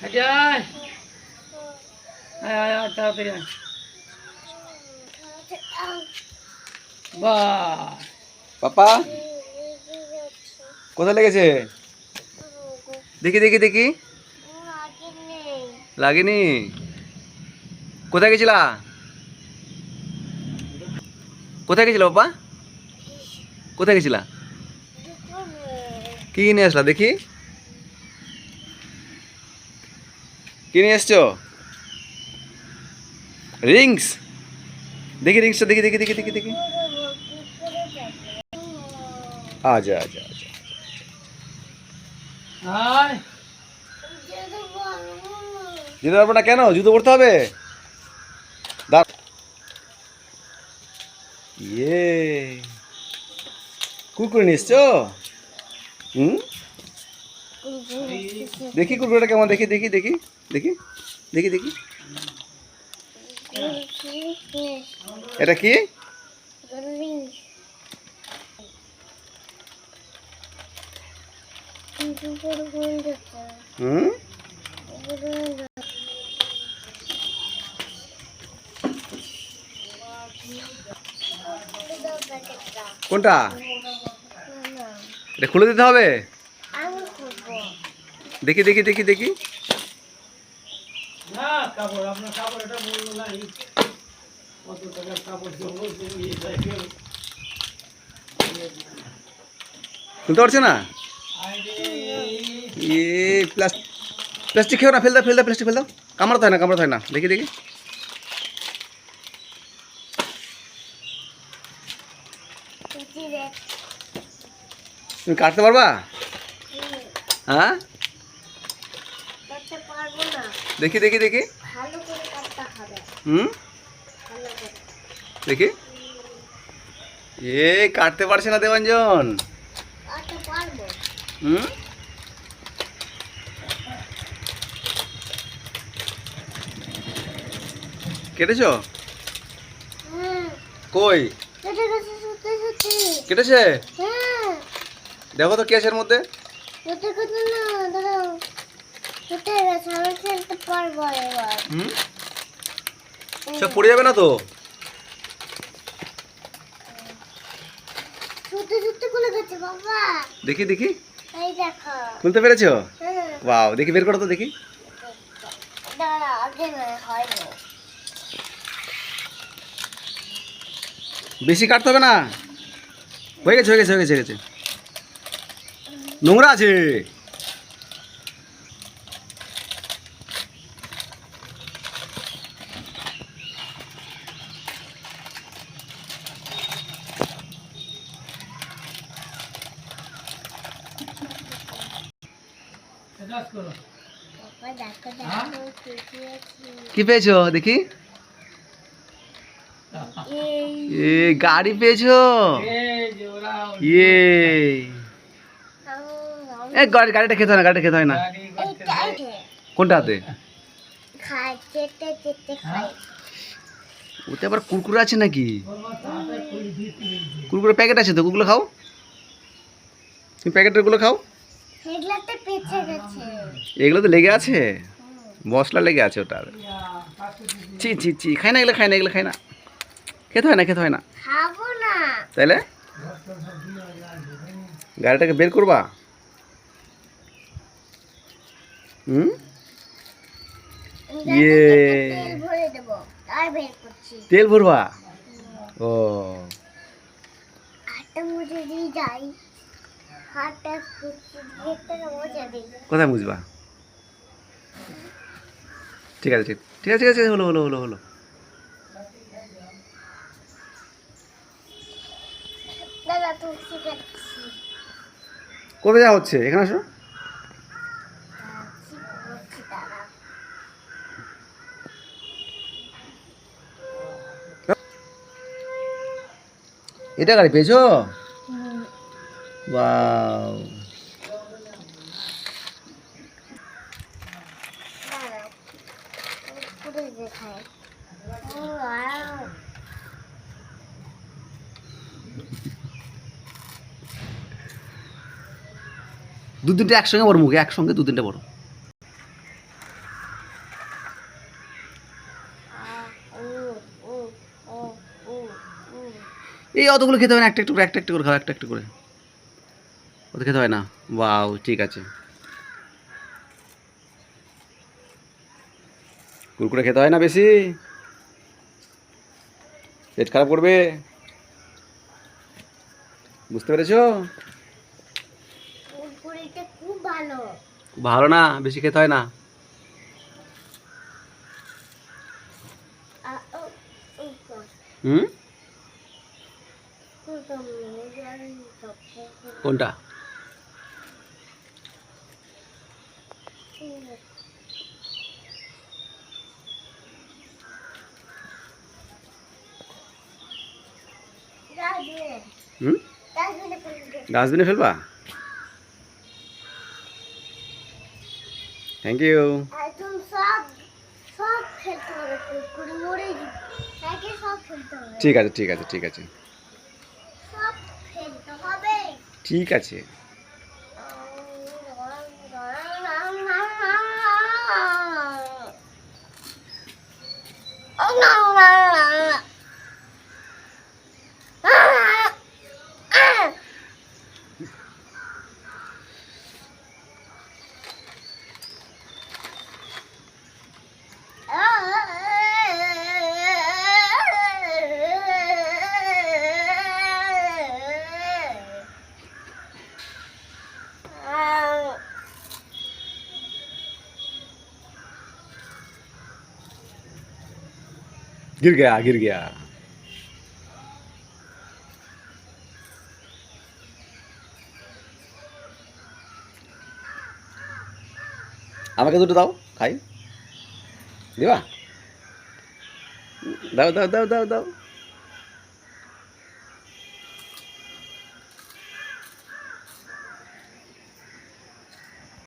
আচ্ছা আয় আয় আয় আয় তাড়াতাড়ি আয় বাহ পাপা কোথায় লেগেছে দেখি দেখি দেখি লাগেনি কোথায় গেছিলা কোথায় গেছিলা বাবা কোথায় গেছিলা কি কিনে আসলা দেখি কি নিয়ে এসছো? রিংস? দেখি রিংসটা দেখি দেখি দেখি দেখি দেখি। আচ্ছা আচ্ছা আচ্ছা আয় জুতো পারব না কেন? জুতো পরতে হবে। ইয়ে। কুকুর নিয়ে এসছো? হুম? দেখি কুকুরটা কেমন, দেখি দেখি দেখি দেখি দেখি দেখি। এটা কি? কোনটা? এটা খুলে দিতে হবে? দেখি দেখি দেখি দেখি। না কাপড় আপনার কাপড় এটা মূল্য নাই। কত টাকার কাপড় জঙ্গল থেকে নিয়ে যায় কেউ। খুলতে পারছে না? ইয়ে প্লাস্টিক প্লাস্টিক খেও না ফেল দাও ফেল দাও প্লাস্টিক ফেল দাও। কামড়াতে হয় না কামড়াতে হয় না। দেখি দেখি। তুমি কাটতে পারবা? হ্যাঁ? দেখি দেখি দেখি। হুম? দেখি। এ কাটতে পারছে না দেবাঞ্জন। হুম? কেটেছো? কই? কেটেছে? হ্যাঁ। দেখো তো কেসের মধ্যে কেটে গেছে না দাঁড়াও কেটে গেছে আমি খেলতে পারব এবার হুম? সব পড়ে যাবে না তো? দেখি দেখি। এই দেখো। খুলতে পেরেছ? বাও দেখি বের করো তো দেখি। বেশি কাটতে হবে না। হয়ে গেছে হয়ে গেছে হয়ে গেছে হয়ে গেছে। নোংরা আছে কাজ করো বাবা দেখো হ্যাঁ? দেখো ঠিকই আছে কি পেয়েছ দেখি? এ গাড়ি পেয়েছ? ইয়ে। এ গাড়ি গাড়িটা খেতে হয় না গাড়িটা খেতে হয় না। হয়। কোনটা হাতে? খাই ওতে আবার কুরকুরে আছে নাকি। কুরকুরে প্যাকেট আছে তো ওগুলো খাও। তুমি প্যাকেটেরগুলো খাও। সেগুলোতে পেছে গেছে এগুলো তো লেগে আছে? মশলা লেগে আছে ওটার। চি চি চি খাই না এগুলো খাই না এগুলো খাই না। খেতে হয় না খেতে হয় না। খাব না। তাইলে? গাড়িটাকে বের করবা? হুম? ইয়ে। তেল ভরবা? ও। হাতটা মুছে দিয়ে যাই। কোথায় বুঝবা ঠিক আছে ঠিক ঠিক আছে ঠিক আছে হলো হলো হলো হলো। কোথায় যাওয়া হচ্ছে? এখানে আসো। এটা গাড়ি পেয়েছ? ওয়াও দু তিনটে একসঙ্গে বড় মুখে, একসঙ্গে দু তিনটে বড়। এই অতগুলো খেতে হবে একটা একটু করে, একটা একটা করে খাও একটা একটু করে। অত খেতে হয় না। বাউ ঠিক আছে। কুরকুরে খেতে হয় না বেশি? পেট খারাপ করবে? বুঝতে পেরেছ? ভালো। না বেশি খেতে হয় না? হুম। কোনটা? হুম? ডাস্টবিনে ফেলবা? থ্যাংক ইউ ঠিক আছে ঠিক আছে ঠিক আছে। ঠিক আছে। गिर गया गिर गया আমাকে দুটো দাও খাই দিবা দাও দাও দাও দাও দাও